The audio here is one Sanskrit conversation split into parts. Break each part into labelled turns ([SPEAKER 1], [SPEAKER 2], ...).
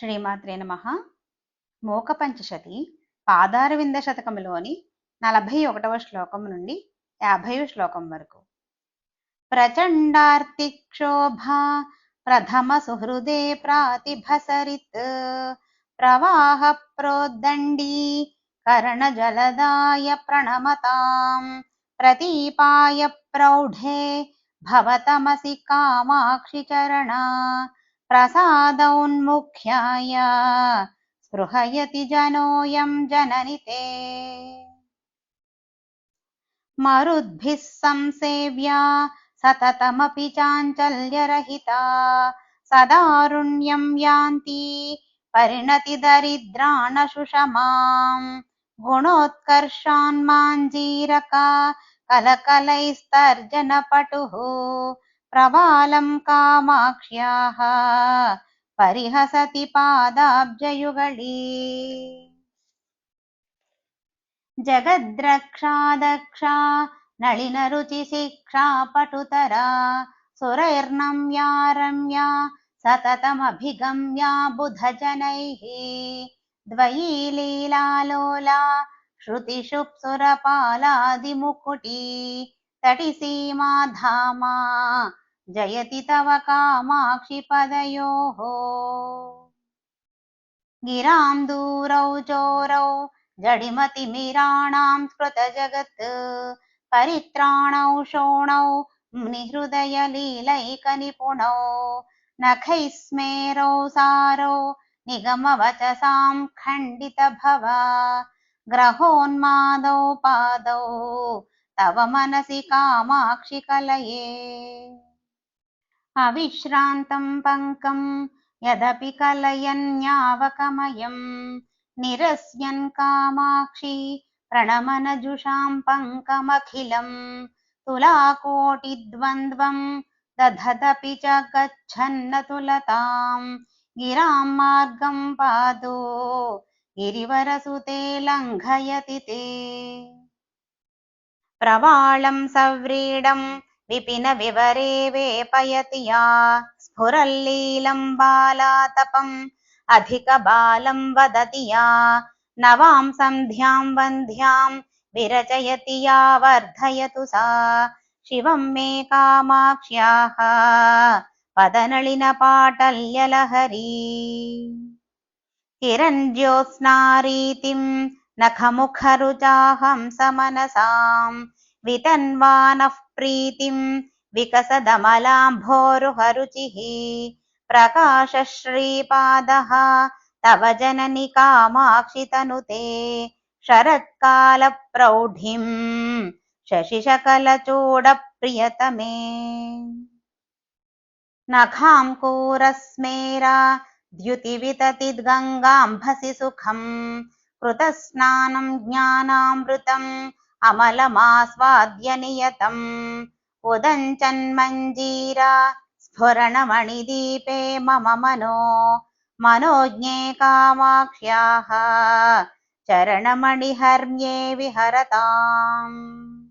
[SPEAKER 1] శ్రీమాత్రే నమ. మోక పంచశతి పాదారవింద శతకములోని నలభై ఒకటవ శ్లోకం నుండి యాభై శ్లోకం వరకు. ప్రచండార్తిక్షోభా ప్రథమ సుహృదే ప్రాతిభసరిత్ ప్రవాహ ప్రోద్దండీ కరణజలదాయ ప్రణమతాం ప్రతీపాయ ప్రౌఢే భవతమసి కామాక్షి చరణ प्रसादौन्मुख्याय। स्पृहयति जनोऽयं जननि ते। मरुद्भिः संसेव्या सततमपि चाञ्चल्यरहिता। सदारुण्यं यान्ति परिणतिदरिद्राणशुषमाम् गुणोत्कर्षान्माञ्जीरका कलकलैस्तर्जनपटुः प्रवालं कामाक्ष्याः परिहसति पादाब्जयुगळी जगद्रक्षादक्षा नळिनरुचिशिक्षा पटुतरा सुरैर्नम्या रम्या सततमभिगम्या बुधजनैः द्वयी लीलालोला श्रुतिषुप्सुरपालादिमुकुटी तटिसीमा धामा जयति तव कामाक्षि पदयोः गिरां दूरौ चोरौ जडिमतिमिराणां स्मृतजगत् परित्राणौ शोणौ निहृदयलीलैकनिपुणौ नखैः स्मेरौ सारौ निगमवचसां खण्डितभवा ग्रहोन्मादौ पादौ तव मनसि कामाक्षि कलये अविश्रान्तं पङ्कं यदपि कलयन्यावकमयं। निरस्यन् कामाक्षि प्रणमनजुषां पङ्कमखिलं। तुलाकोटिद्वन्द्वं दधदपि च गच्छन्न तुलतां गिरां मार्गं पादो गिरिवरसुते लङ्घयति ते। प्रवालं सव्रीडं విపిన వివరే వేపయతియా స్ఫురల్లీలం బాలాతపం అధిక బాలం వదతియా నవాం సంధ్యాం వంధ్యాం విరచయతి యా వర్ధయతు సా శివం మే కామాక్ష్యాః పదనళిన పాటల్యలహరీ కిరంజ్యోత్స్నారీతిం నఖముఖరుచాహం సమనసాం వితన్వానః प्रीतिं विकसदमलाम्भोरुहरुचिः प्रकाशश्रीपादः तव जननि कामाक्षि तनुते शरत्कालप्रौढिं शशिशकलचूडप्रियतमे नखाङ्कूरस्मेरा द्युतिविततिद्गङ्गाम्भसि सुखम्। कृतस्नानं ज्ञानामृतम् अमलमास्वाद्य नियतम् उदञ्चन्मञ्जीरा स्फुरणमणिदीपे मम मनो। मनोज्ञे कामाक्ष्याः चरणमणिहर्म्ये विहरताम्।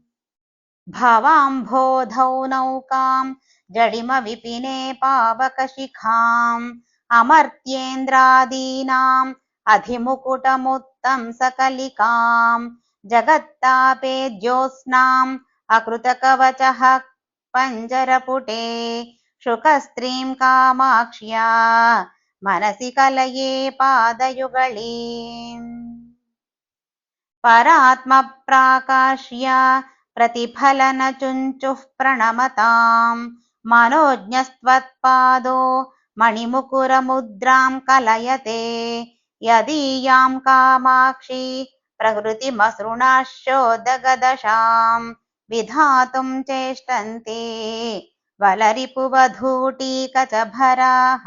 [SPEAKER 1] भवाम्भोधौ नौकां जडिमविपिने पावकशिखाम् अमर्त्येन्द्रादीनाम् अधिमुकुटमुत्तं सकलिकां जगत्तापे ज्योत्स्नाम् अकृतकवचः पञ्जरपुटे। शुकस्त्रीं कामाक्ष्या मनसि कलये पादयुगळीम् परात्मप्राकाश्या प्रतिफलनचुञ्चुः प्रणमतां मनोज्ञस्त्वत्पादो मणिमुकुरमुद्रां कलयते। यदीयां कामाक्षि प्रकृतिमसृणाशोदगदशां विधातुं चेष्टन्ते वलरिपुवधूटीकचभराः